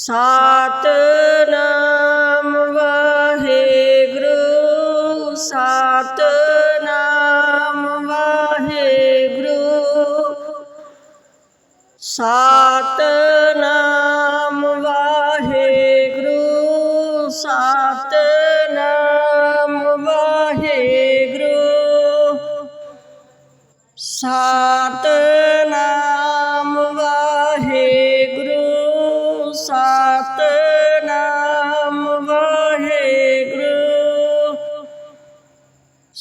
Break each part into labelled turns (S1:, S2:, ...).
S1: Saat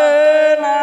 S1: Tena.